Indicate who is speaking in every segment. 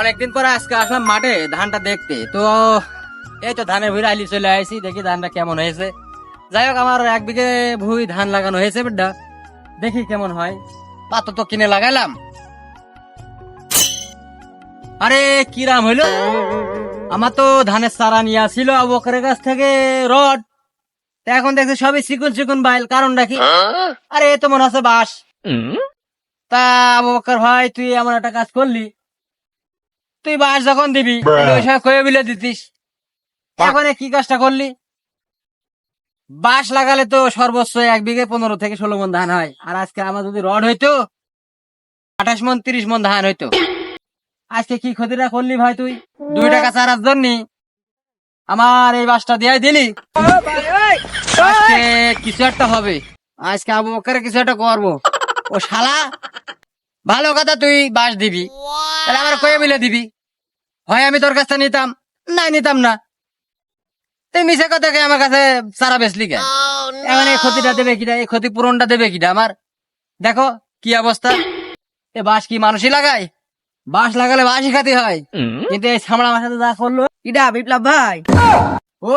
Speaker 1: অনেকদিন পরে আজকে আসলাম মাঠে ধানটা দেখতে। তো এই তো ধানের ভুঁড়ি আলি চলে আসি দেখি ধানটা কেমন হয়েছে। যাই হোক আমার এক বিঘে ভুঁই ধান লাগানো হয়েছে বেডা। দেখি কেমন হয়। পাতো তো কিনে লাগাইলাম আরে কিরাম হইল? আমার তো ধানের চারা নিয়ে আসছিল বকরের কাছ থেকে রড। তা এখন দেখছি সবই চিকুন চিকুন বাইল কারণ কি? আরে এ তো মনে হচ্ছে বাস তা আবু বকর ভাই তুই এমন একটা কাজ করলি? তুই বাস যখন দিবি তাহলে ওই সময় কয়ে বিলে দিতিস। এখন কি কাজটা করলি? বাস লাগালে তো সর্বোচ্চ এক বিঘে পনেরো থেকে ষোলো মন ধান হয়। আর আজকে আমার যদি রড হইতো আঠাশ মন তিরিশ মন ধান হইতো। আজকে কি ক্ষতিটা করলি ভাই তুই? দুই টাকা চারার জন্য আমার এই বাসটা দিয়ে দিলি। আজকে কিছু একটা হবে। আজকে আবু বকরে কিছু একটা করব। ও শালা ভালো কথা তুই বাস দিবি। তাহলে আমার কয়ে মিলে দিবি। হয় আমি তোর কাছ থেকে নিতাম? না নিতাম না। তুই মিশে কথা কে আমার কাছে সারা বেচলি কে এখন এই ক্ষতিটা দেবে কিটা এই ক্ষতি পূরণটা দেবে কিটা আমার? দেখো কি অবস্থা? এ বাঁশ কি মানুষই লাগায়? বাঁশ লাগালে বাঁশই খাতে হয়। কিন্তু এই সামড়া আমার সাথে যা করল
Speaker 2: ইডা বিপ্লব ভাই?
Speaker 1: ও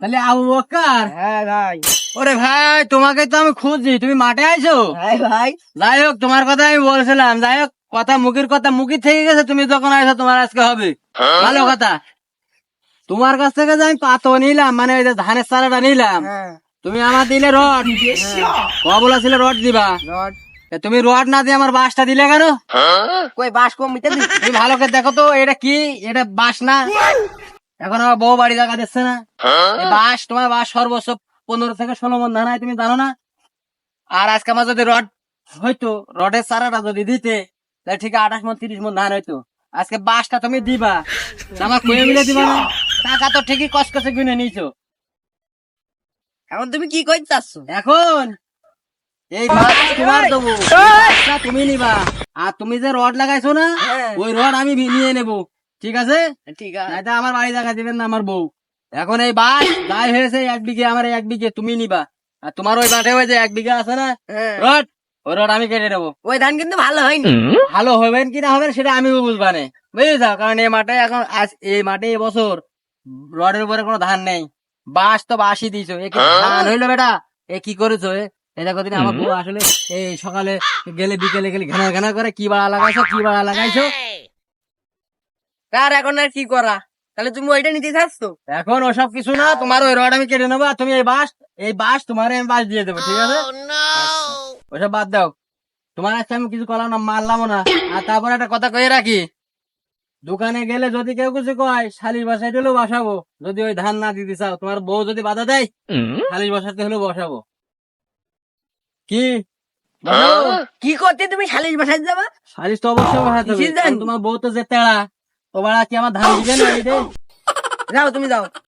Speaker 1: তাহলে আবু বক্কার?
Speaker 2: হ্যাঁ ভাই।
Speaker 1: ওরে ভাই তোমাকে তো আমি খুঁজছি তুমি মাঠে আইছো?
Speaker 2: হ্যাঁ ভাই।
Speaker 1: যাই হোক তোমার কথা আমি বলছিলাম। যাই হোক কথা মুখের কথা মুখি থেকে গেছে তুমি যখন আইছো তোমার আজকে হবে। ভালো কথা। তোমার কাছ থেকে যে আমি পাতো নিলাম মানে ওই যে ধানের চারাটা নিলাম
Speaker 2: হ্যাঁ।
Speaker 1: তুমি আমার দিলে রড। ক বলেছিলে রড দিবা।
Speaker 2: রড।
Speaker 1: তুমি রড না দিয়ে আমার বাঁশটা দিলে কেন?
Speaker 2: কই বাস কম মিটে
Speaker 1: তুমি ভালো করে দেখো তো এটা কি? এটা বাস না? এখন আমার বউ বাড়ি জায়গা দিচ্ছে না। বাস তোমার বাঁশ সর্বোচ্চ পনেরো থেকে ষোলো মন ধান তুমি জানো না? আর আজকে আমার যদি রড হইতো রডের চারাটা যদি দিতে ঠিক আঠাশ মন তিরিশ মন ধান হইতো। আজকে বাঁশটা তুমি দিবা। আমার কয়ে মিলে দিবা না। টাকা তো ঠিকই কসকসে কিনে নিয়েছো
Speaker 2: এখন তুমি কি কইতাছ
Speaker 1: এখন এই তোমার দেবো। তুমি নিবা। আর তুমি যে রড লাগাইছো না
Speaker 2: হ্যাঁ।
Speaker 1: ওই রড আমি নিয়ে নেব। ঠিক আছে?
Speaker 2: ঠিক আছে।
Speaker 1: নাইতো আমার বাড়ি জায়গা দিবেন না আমার বউ। এখন এই বাস যাই হয়েছে এক বিঘে আমার এক বিঘে তুমি নিবা। আর তোমার ওই মাঠে ওই যে এক বিঘা আছে না
Speaker 2: হ্যাঁ।
Speaker 1: রড ওই রড আমি কেটে নেব।
Speaker 2: ওই ধান কিন্তু ভালো হয়নি।
Speaker 1: ভালো হবেন কি না হবেন সেটা আমি বুঝবানে বুঝলি তো কারণ এই মাঠে এখন এই মাঠে এবছর রডের উপরে কোনো ধান নেই। বাঁশ তো বাঁশই দিয়েছ। এ ধান হইল বেটা? এ কি করেছ এ? এই দেখো দিন আমার বউ আসলে এই সকালে গেলে বিকেলে গেলে ঘেনা ঘেনা করে কি বাড়া লাগাইছো কি বাড়া লাগাইছো?
Speaker 2: তার এখন আর কি করা? তাহলে তুমি ওইটা নিতে চাচ্ছ?
Speaker 1: এখন ওসব কিছু না তোমার ওই রড আমি কেটে নেব আর তুমি এই বাঁশ এই বাঁশ তোমার আমি বাঁশ দিয়ে দেবো ঠিক আছে? ওসব বাদ দাও। তোমার আজকে আমি কিছু করলাম না মারলামও না। আর তারপর একটা কথা কয়ে রাখি। দোকানে গেলে যদি কেউ কিছু কয় শালির বাসায় হলেও বসাবো। যদি ওই ধান না দিতে চাও তোমার বউ যদি বাধা দেয় শালির বাসাতে হলেও বসাবো। কি?
Speaker 2: কি করতে তুমি শালিশ বাসায় যাবা?
Speaker 1: শালিশ তো অবশ্যই বসাতে হবে। তোমার বউ তো যে তেড়া বাড়া কি আমার ধান দিবে না
Speaker 2: যাও তুমি যাও।